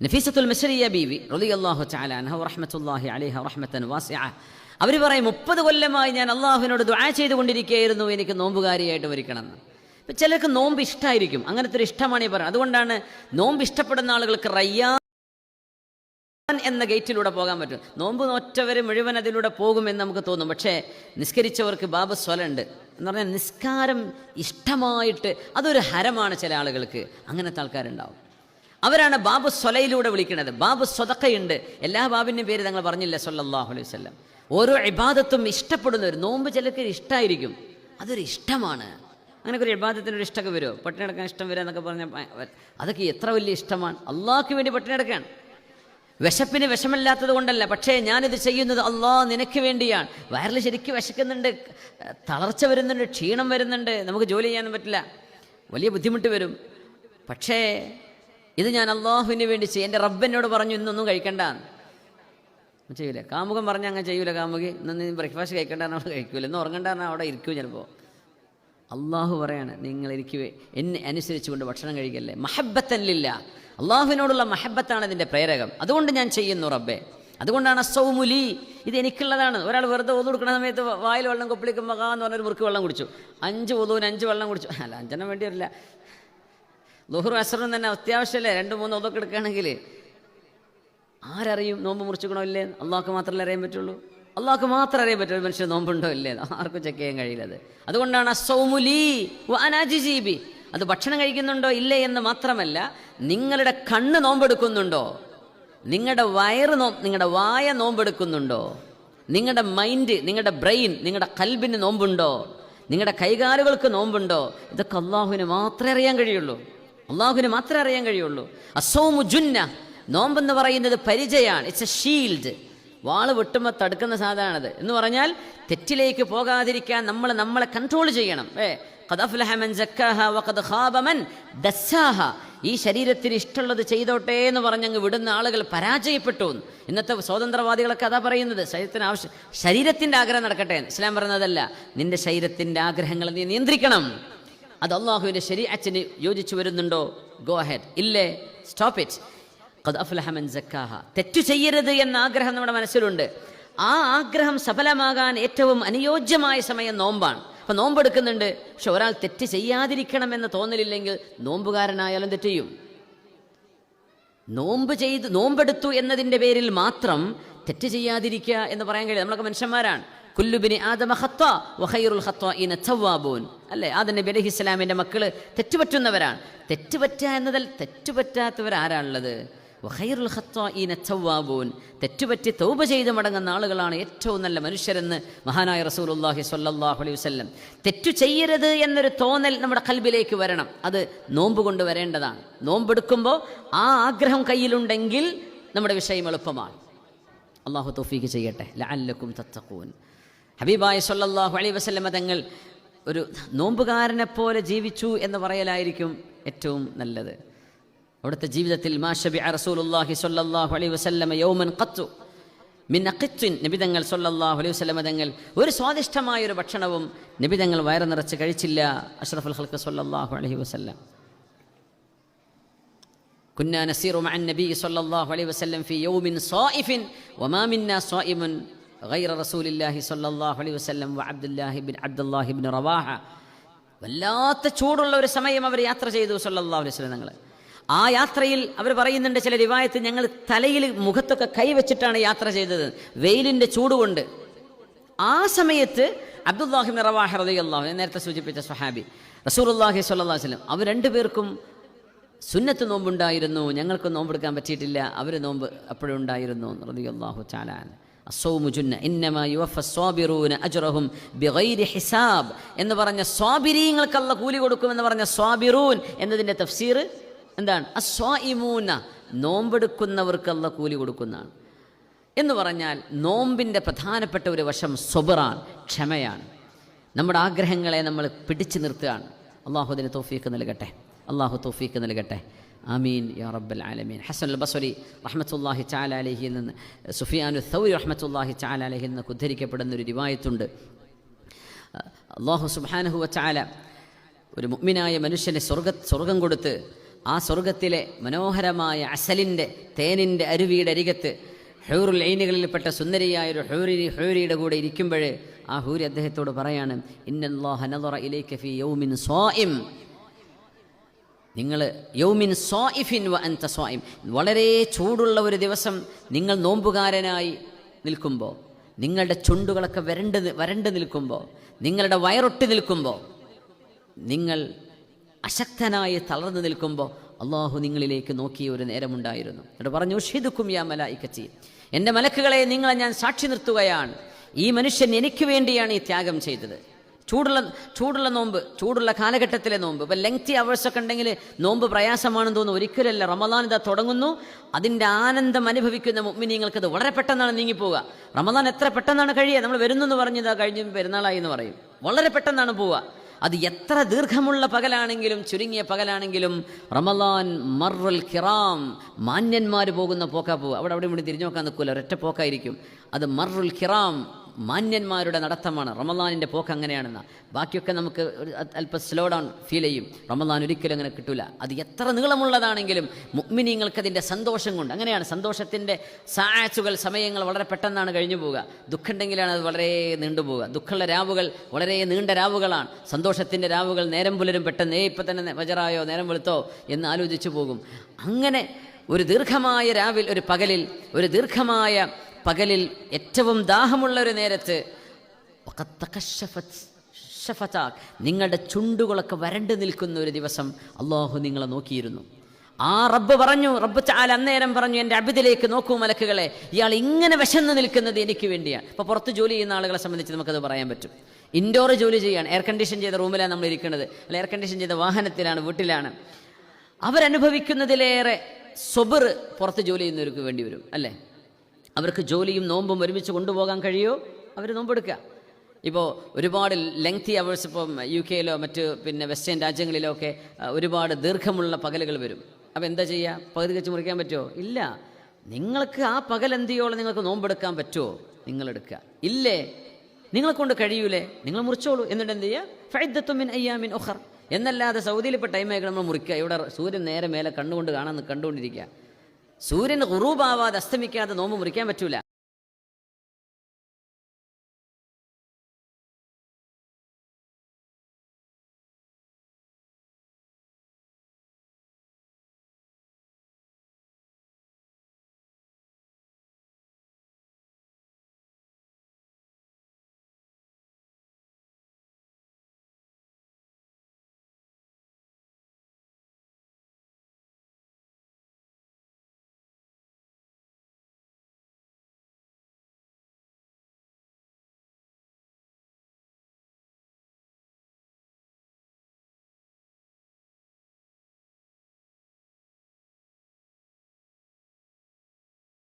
നഫീസത്തുൽ മസരിയ ബീവി തആല അൻഹ അലിഹ അലൈഹ റഹ്മത്തൻ വാസിഅ. അവർ പറയും മുപ്പത് കൊല്ലമായി ഞാൻ അള്ളാഹുവിനോട് ദുആ ചെയ്തുകൊണ്ടിരിക്കുകയായിരുന്നു എനിക്ക് നോമ്പുകാരിയായിട്ട് വരിക്കണമെന്ന് ഇപ്പം ചിലർക്ക് നോമ്പ് ഇഷ്ടമായിരിക്കും അങ്ങനത്തെ ഒരു ഇഷ്ടമാണ് ഈ പറയുന്നത്. അതുകൊണ്ടാണ് നോമ്പ് ഇഷ്ടപ്പെടുന്ന ആളുകൾക്ക് റയ്യാ എന്ന ഗേറ്റിലൂടെ പോകാൻ പറ്റും. നോമ്പ് നോറ്റവർ മുഴുവൻ അതിലൂടെ പോകുമെന്ന് നമുക്ക് തോന്നും. പക്ഷേ നിസ്കരിച്ചവർക്ക് ബാബ സ്വലുണ്ട്. എന്ന് പറഞ്ഞാൽ നിസ്കാരം ഇഷ്ടമായിട്ട് അതൊരു ഹരമാണ് ചില ആളുകൾക്ക്. അങ്ങനത്തെ ആൾക്കാരുണ്ടാവും. അവരാണ് ബാബു സ്വലയിലൂടെ വിളിക്കുന്നത്. ബാബു സ്വതക്കയുണ്ട്. എല്ലാ ബാബിന്റെയും പേര് തങ്ങൾ പറഞ്ഞില്ല സല്ലല്ലാഹു അലൈഹി വസല്ലം. ഓരോ ഇബാദത്തും ഒരു നോമ്പ് ചിലർക്ക് ഇഷ്ടമായിരിക്കും അതൊരു ഇഷ്ടമാണ്. അങ്ങനെ ഒരു ഇബാദത്തിനൊരു ഇഷ്ടമൊക്കെ വരുമോ? പട്ടിണി എടുക്കാൻ ഇഷ്ടം വരിക എന്നൊക്കെ പറഞ്ഞ അതൊക്കെ എത്ര വലിയ ഇഷ്ടമാണ്. അള്ളാഹ്ക്ക് വേണ്ടി പട്ടിണി എടുക്കാൻ വിശപ്പിന് വിഷമില്ലാത്തത് കൊണ്ടല്ല. പക്ഷേ ഞാനിത് ചെയ്യുന്നത് അള്ളാ നിനക്ക് വേണ്ടിയാണ്. വയറിൽ ശരിക്കും വിശക്കുന്നുണ്ട് തളർച്ച വരുന്നുണ്ട് ക്ഷീണം വരുന്നുണ്ട്. നമുക്ക് ജോലി ചെയ്യാൻ പറ്റില്ല. വലിയ ബുദ്ധിമുട്ട് വരും. പക്ഷേ ഇത് ഞാൻ അള്ളാഹുവിന് വേണ്ടി ചെയ്യും. എന്റെ റബ്ബിനോട് പറഞ്ഞു ഇന്നൊന്നും കഴിക്കണ്ട. ചെയ്യൂല. കാമുകം പറഞ്ഞ അങ്ങനെ ചെയ്യൂല കാമുകി. ഇന്ന് ബ്രേക്ക്ഫാസ്റ്റ് കഴിക്കണ്ട അവിടെ കഴിക്കൂല. ഇന്ന് ഉറങ്ങണ്ട അവിടെ ഇരിക്കൂ ചിലപ്പോൾ അള്ളാഹു പറയാണ് നിങ്ങൾ എനിക്ക് എന്നെ അനുസരിച്ചുകൊണ്ട് ഭക്ഷണം കഴിക്കല്ലേ? മഹബത്തല്ലില്ല അള്ളാഹുവിനോടുള്ള മഹബത്താണ് ഇതിന്റെ പ്രേരകം. അതുകൊണ്ട് ഞാൻ ചെയ്യുന്നു റബ്ബെ. അതുകൊണ്ടാണ് അസൗമുലി ഇത് എനിക്കുള്ളതാണ്. ഒരാൾ വെറുതെ ഒതു കൊടുക്കുന്ന സമയത്ത് വായിൽ വെള്ളം കൊപ്പിളിക്കുമ്പോൾ എന്ന് പറഞ്ഞൊരു മുറുക്ക് വെള്ളം കുടിച്ചു. അഞ്ച് ഒതുവിന് അഞ്ച് വെള്ളം കുടിച്ചു. അല്ല അഞ്ചെണ്ണം വേണ്ടി വരില്ല ലുഹുർ അസറും തന്നെ അത്യാവശ്യമല്ലേ രണ്ട് മൂന്ന് ഒതൊക്കെ എടുക്കുകയാണെങ്കിൽ. ആരറിയും നോമ്പ് മുറിച്ചുക്കണോ ഇല്ലേ? അള്ളാഹ്ക്ക് മാത്രമല്ലേ അറിയാൻ പറ്റുള്ളൂ? അള്ളാഹ്ക്ക് മാത്രം അറിയാൻ പറ്റുള്ളൂ മനുഷ്യൻ നോമ്പുണ്ടോ ഇല്ലേ? ആർക്കും ചെക്ക് ചെയ്യാൻ കഴിയില്ലത് അതുകൊണ്ടാണ് സൗമുലി അനാജിജീബി അത് ഭക്ഷണം കഴിക്കുന്നുണ്ടോ ഇല്ലേ എന്ന് മാത്രമല്ല നിങ്ങളുടെ കണ്ണ് നോമ്പെടുക്കുന്നുണ്ടോ? നിങ്ങളുടെ വയറ് നോ നിങ്ങളുടെ വായ നോമ്പെടുക്കുന്നുണ്ടോ? നിങ്ങളുടെ മൈൻഡ് നിങ്ങളുടെ ബ്രെയിൻ നിങ്ങളുടെ കൽബിന് നോമ്പുണ്ടോ? നിങ്ങളുടെ കൈകാലുകൾക്ക് നോമ്പുണ്ടോ? ഇതൊക്കെ അള്ളാഹുവിന് മാത്രമേ അറിയാൻ കഴിയുള്ളൂ. അള്ളാഹുവിന് മാത്രമേ അറിയാൻ കഴിയുള്ളൂ. അസോമു ജുന്ന നോമ്പെന്ന് പറയുന്നത് പരിചയമാണ് ഇറ്റ്സ് എ ഷീൽഡ് വാൾ വെട്ടുമ്പോൾ തടുക്കുന്ന സാധനമാണത്. എന്ന് പറഞ്ഞാൽ തെറ്റിലേക്ക് പോകാതിരിക്കാൻ നമ്മൾ നമ്മളെ കൺട്രോൾ ചെയ്യണം. ഏ ഈ ശരീരത്തിന് ഇഷ്ടമുള്ളത് ചെയ്തോട്ടെ എന്ന് പറഞ്ഞങ്ങ് വിടുന്ന ആളുകൾ പരാജയപ്പെട്ടു ഇന്നത്തെ സ്വതന്ത്രവാദികളൊക്കെ അതാ പറയുന്നത്. ശരീരത്തിന് ആവശ്യം ശരീരത്തിന്റെ ആഗ്രഹം നടക്കട്ടെ ഇസ്ലാം പറയുന്നതല്ല നിന്റെ ശരീരത്തിന്റെ ആഗ്രഹങ്ങൾ നീ നിയന്ത്രിക്കണം. അത് അള്ളാഹുവിന്റെ ശരീരത്തിന് യോജിച്ചു വരുന്നുണ്ടോ? ഗോ ഹെഡ് ഇല്ലേ? സ്റ്റോപ്പ് ഇറ്റ് സക്കാഹ. തെറ്റു ചെയ്യരുത് എന്ന ആഗ്രഹം നമ്മുടെ മനസ്സിലുണ്ട്. ആ ആഗ്രഹം സഫലമാകാൻ ഏറ്റവും അനുയോജ്യമായ സമയം നോമ്പാണ്. അപ്പം നോമ്പെടുക്കുന്നുണ്ട്. പക്ഷെ ഒരാൾ തെറ്റ് ചെയ്യാതിരിക്കണമെന്ന് തോന്നലില്ലെങ്കിൽ നോമ്പുകാരനായാലും തെറ്റ് ചെയ്യും. നോമ്പ് ചെയ്ത് നോമ്പെടുത്തു എന്നതിന്റെ പേരിൽ മാത്രം തെറ്റ് ചെയ്യാതിരിക്കുക എന്ന് പറയാൻ കഴിയും നമ്മളൊക്കെ മനുഷ്യന്മാരാണ്. കുല്ലുബിനി ആദമ ഹത്വ വഹൈറുൽ ഹത്വ ഇന അല്ലേ? ആദം നബി അലഹി ഇസ്ലാമിന്റെ മക്കൾ തെറ്റുപറ്റുന്നവരാണ്. തെറ്റുപറ്റ എന്നതിൽ തെറ്റുപറ്റാത്തവർ ആരാണുള്ളത്? വഹൈറുൽ ഹത്വ ഇന തെറ്റുപറ്റി തൗബ ചെയ്ത് മടങ്ങുന്ന ആളുകളാണ് ഏറ്റവും നല്ല മനുഷ്യരെന്ന് മഹാനായ റസൂലുല്ലാഹി സ്വല്ലല്ലാഹു അലൈഹി വസല്ലം. തെറ്റു ചെയ്യരുത് എന്നൊരു തോന്നൽ നമ്മുടെ കൽബിലേക്ക് വരണം. അത് നോമ്പ് കൊണ്ട് വരേണ്ടതാണ്. നോമ്പെടുക്കുമ്പോൾ ആ ആഗ്രഹം കയ്യിലുണ്ടെങ്കിൽ നമ്മുടെ വിഷയം എളുപ്പമാണ്. അള്ളാഹു തൗഫീക്ക് ചെയ്യട്ടെ. ലഅല്ലക്കും തത്തക്കൂൻ ഹബീബായ സല്ലാഹു അലൈ വസല്ലമ തങ്ങൾ ഒരു നോമ്പുകാരനെ പോലെ ജീവിച്ചു എന്ന് പറയലായിരിക്കും ഏറ്റവും നല്ലത്. അവിടുത്തെ ജീവിതത്തിൽ മാഷബി അറസൂലുല്ലാഹി സല്ലാഹു അലൈ വസല്ലമ യൗമൻ കത്തു മിന്നക്കിത്വിൻ നിബിതങ്ങൾ സൊല്ലാഹു അലൈഹി വസ്ലമ തങ്ങൾ ഒരു സ്വാദിഷ്ടമായ ഒരു ഭക്ഷണവും നിബിതങ്ങൾ വയറ് നിറച്ച് കഴിച്ചില്ല അഷ്റഫുൽ ഹൽക്ക് സൊല്ലാഹു അലഹി വസ്ല്ലാം. കുന്നാ നസീർ നബി സൊല്ലാഹു അലൈഹി വസ്ലം ഫി യൗമിൻ സോഇഫിൻ ഒമാമിന്ന സോഇമുൻ غير رسول الله صلى الله عليه وسلم وعبد الله بن عبد الله بن رواحة വല്ലാത്ത ചൂടുള്ള ഒരു സമയം അവർ യാത്ര ചെയ്തു സല്ലല്ലാഹു അലൈഹി വസല്ലം ഞങ്ങൾ ആ യാത്രയിൽ അവർ പറയുന്നുണ്ട് ചില റിവായത്ത് ഞങ്ങൾ തലയിൽ മുഖത്തൊക്കെ കൈവച്ചിട്ടാണ് യാത്ര ചെയ്തത് വെയിലിൻ്റെ ചൂടുകൊണ്ട് ആ സമയത്ത് അബ്ദുല്ലാഹിബിൻ റവാഹ റളിയല്ലാഹു ഞാൻ നേരത്തെ സൂചിപ്പിച്ച സ്വഹാബി റസൂലുള്ളാഹി സ്വല്ലല്ലാഹു അലൈഹി വസല്ലം അവർ രണ്ടുപേർക്കും സുന്നത്ത് നോമ്പുണ്ടായിരുന്നു ഞങ്ങൾക്ക് നോമ്പെടുക്കാൻ പറ്റിയിട്ടില്ല അവർ നോമ്പ് അപ്പോഴും ഉണ്ടായിരുന്നു റളിയല്ലാഹു ചാലാൻ ഹിസാബ് എന്ന് പറഞ്ഞ സ്വാബിരീങ്ങൾക്കല്ല കൂലി കൊടുക്കും എന്ന് പറഞ്ഞ സ്വാബിറൂൻ എന്നതിന്റെ തഫ്സീർ എന്താണ്? അസ്വാഇമൂന നോമ്പെടുക്കുന്നവർക്കല്ല കൂലി കൊടുക്കുന്നതാണ്. എന്ന് പറഞ്ഞാൽ നോമ്പിന്റെ പ്രധാനപ്പെട്ട ഒരു വശം സ്വബറാണ് ക്ഷമയാണ്. നമ്മുടെ ആഗ്രഹങ്ങളെ നമ്മൾ പിടിച്ചു നിർത്തുകയാണ്. അള്ളാഹുദിന് തോഫീക്ക് നൽകട്ടെ. അള്ളാഹു തോഫീക്ക് നൽകട്ടെ. ആമീൻ യാ റബ്ബൽ ആലമീൻ. ഹസൻ അൽ ബസ്വരി റഹ്മത്തുല്ലാഹി ചാല അലഹിയിൽ നിന്ന് സുഫിയാനു സൗരി റഹ്മത്തുല്ലാഹി ചാല അലഹിൽ നിന്ന് ഉദ്ധരിക്കപ്പെടുന്ന ഒരു രിവായത്തുണ്ട്. അള്ളാഹു സുബാനഹുവ ചാല ഒരു മുഗ്മിനായ മനുഷ്യനെ സ്വർഗ സ്വർഗം കൊടുത്ത് ആ സ്വർഗത്തിലെ മനോഹരമായ അസലിന്റെ തേനിന്റെ അരുവിയുടെ അരികത്ത് ഹൂറുൽ ഐനുകളിൽപ്പെട്ട സുന്ദരിയായ ഒരു ഹൂരി ഹൂരിയുടെ കൂടെ ഇരിക്കുമ്പോൾ ആ ഹൂരി അദ്ദേഹത്തോട് പറയാണ് ഇന്നല്ലാഹ നദറ ഇലൈക ഫീ യൗമിൻ സ്വാഇം നിങ്ങൾ യൗമിൻ സ്വാഇഫിൻ വ അൻത സ്വായിം വളരെ ചൂടുള്ള ഒരു ദിവസം നിങ്ങൾ നോമ്പുകാരനായി നിൽക്കുമ്പോൾ നിങ്ങളുടെ ചുണ്ടുകളൊക്കെ വരണ്ട് വരണ്ട് നിൽക്കുമ്പോൾ നിങ്ങളുടെ വയറൊട്ടി നിൽക്കുമ്പോൾ നിങ്ങൾ അശക്തനായി തളർന്നു നിൽക്കുമ്പോൾ അള്ളാഹു നിങ്ങളിലേക്ക് നോക്കിയ ഒരു നേരമുണ്ടായിരുന്നു. എന്നിട്ട് പറഞ്ഞു ഷിദുക്കും യാ മലായിക്കച്ചി എന്റെ മലക്കുകളെ നിങ്ങളെ ഞാൻ സാക്ഷി നിർത്തുകയാണ്. ഈ മനുഷ്യൻ എനിക്ക് വേണ്ടിയാണ് ഈ ത്യാഗം ചെയ്തത്. ചൂടുള്ള ചൂടുള്ള നോമ്പ് ചൂടുള്ള കാലഘട്ടത്തിലെ നോമ്പ്. ഇപ്പം ലെങ്തി അവേഴ്സൊക്കെ ഉണ്ടെങ്കിൽ നോമ്പ് പ്രയാസമാണെന്ന് തോന്നുന്നു. ഒരിക്കലല്ല റമദാൻ ഇതാ തുടങ്ങുന്നു. അതിന്റെ ആനന്ദം അനുഭവിക്കുന്ന മുമ്മിനിങ്ങൾക്ക് അത് വളരെ പെട്ടെന്നാണ് നീങ്ങിപ്പോവുക. റമദാൻ എത്ര പെട്ടെന്നാണ് കഴിയുക? നമ്മൾ വരുന്നു എന്ന് ഇതാ കഴിഞ്ഞ പെരുന്നാളായി എന്ന് പറയും. വളരെ പെട്ടെന്നാണ് പോവുക. അത് എത്ര ദീർഘമുള്ള പകലാണെങ്കിലും ചുരുങ്ങിയ പകലാണെങ്കിലും റമദാൻ മറുൽ ഖിറാം മാന്യന്മാർ പോകുന്ന പോക്കാ പോവുക. അവിടെ അവിടെ ഇവിടെ തിരിഞ്ഞു നോക്കാൻ നിൽക്കില്ല ഒരൊറ്റ പോക്കായിരിക്കും. അത് മറുൽ കിറാം മാന്യന്മാരുടെ നടത്തമാണ്. റമദാനിന്റെ പോക്ക് അങ്ങനെയാണെന്ന്. ബാക്കിയൊക്കെ നമുക്ക് അല്പം സ്ലോ ഡൗൺ ഫീൽ ചെയ്യും. റമദാൻ ഒരിക്കലും അങ്ങനെ കിട്ടില്ല അത് എത്ര നീളമുള്ളതാണെങ്കിലും മുഗ്മിനിങ്ങൾക്ക് അതിന്റെ സന്തോഷം കൊണ്ട് അങ്ങനെയാണ്. സന്തോഷത്തിന്റെ സാച്ചുകൾ സമയങ്ങൾ വളരെ പെട്ടെന്നാണ് കഴിഞ്ഞു പോവുക. ദുഃഖമുണ്ടെങ്കിലാണ് അത് വളരെ നീണ്ടുപോവുക ദുഃഖമുള്ള രാവുകൾ വളരെ നീണ്ട രാവുകളാണ്. സന്തോഷത്തിന്റെ രാവുകൾ നേരം പുലരും. പെട്ടെന്ന് ഏ ഇപ്പം തന്നെ വജറായോ? നേരം വെളുത്തോ? എന്ന് ആലോചിച്ചു പോകും. അങ്ങനെ ഒരു ദീർഘമായ രാവിൽ ഒരു പകലിൽ ഒരു ദീർഘമായ പകലിൽ ഏറ്റവും ദാഹമുള്ള ഒരു നേരത്ത്. നിങ്ങളുടെ ചുണ്ടുകളൊക്കെ വരണ്ടു നിൽക്കുന്ന ഒരു ദിവസം അള്ളാഹു നിങ്ങളെ നോക്കിയിരുന്നു. ആ റബ്ബ് പറഞ്ഞു റബ്ബ് ചാല അന്നേരം പറഞ്ഞു എന്റെ അബിദിലേക്ക് നോക്കൂ മലക്കുകളെ ഇയാൾ ഇങ്ങനെ വിശന്ന് നിൽക്കുന്നത് എനിക്ക് വേണ്ടിയാണ് ഇപ്പോൾ പുറത്ത് ജോലി ചെയ്യുന്ന ആളുകളെ സംബന്ധിച്ച് നമുക്കത് പറയാൻ പറ്റും. ഇൻഡോർ ജോലി ചെയ്യാണ് എയർ കണ്ടീഷൻ ചെയ്ത റൂമിലാണ് നമ്മൾ ഇരിക്കുന്നത്. അല്ല എയർ കണ്ടീഷൻ ചെയ്ത വാഹനത്തിലാണ് വീട്ടിലാണ്. അവരനുഭവിക്കുന്നതിലേറെ സൊബർ പുറത്ത് ജോലി ചെയ്യുന്നവർക്ക് വേണ്ടി വരും അല്ലേ? അവർക്ക് ജോലിയും നോമ്പും ഒരുമിച്ച് കൊണ്ടുപോകാൻ കഴിയുമോ അവർ നോമ്പെടുക്കുക. ഇപ്പോൾ ഒരുപാട് ലെങ്തി അവേഴ്സ് ഇപ്പം യു കെയിലോ മറ്റ് പിന്നെ വെസ്റ്റേൺ രാജ്യങ്ങളിലോ ഒക്കെ ഒരുപാട് ദീർഘമുള്ള പകലുകൾ വരും. അപ്പോൾ എന്താ ചെയ്യുക പകുതി വെച്ച് മുറിക്കാൻ പറ്റുമോ ഇല്ല. നിങ്ങൾക്ക് ആ പകൽ എന്തിയോളം നിങ്ങൾക്ക് നോമ്പെടുക്കാൻ പറ്റുമോ നിങ്ങളെടുക്കുക. ഇല്ലേ? നിങ്ങളെ കൊണ്ട് കഴിയൂലേ? നിങ്ങൾ മുറിച്ചോളൂ. എന്നിട്ട് എന്ത് ചെയ്യുക? ഫൈദത്തുമിൻ അയ്യാമിൻ ഒഹർ എന്നല്ലാതെ സൗദിയിൽ ഇപ്പോൾ ടൈം ആയിക്കണം നമ്മൾ മുറിക്കുക. ഇവിടെ സൂര്യൻ നേരെ മേലെ കണ്ണുകൊണ്ട് കാണാൻ കണ്ടുകൊണ്ടിരിക്കുക. സൂര്യൻ ഉറൂബാവാതെ അസ്തമിക്കാതെ നോമ്പ് മുറിക്കാൻ പറ്റൂല.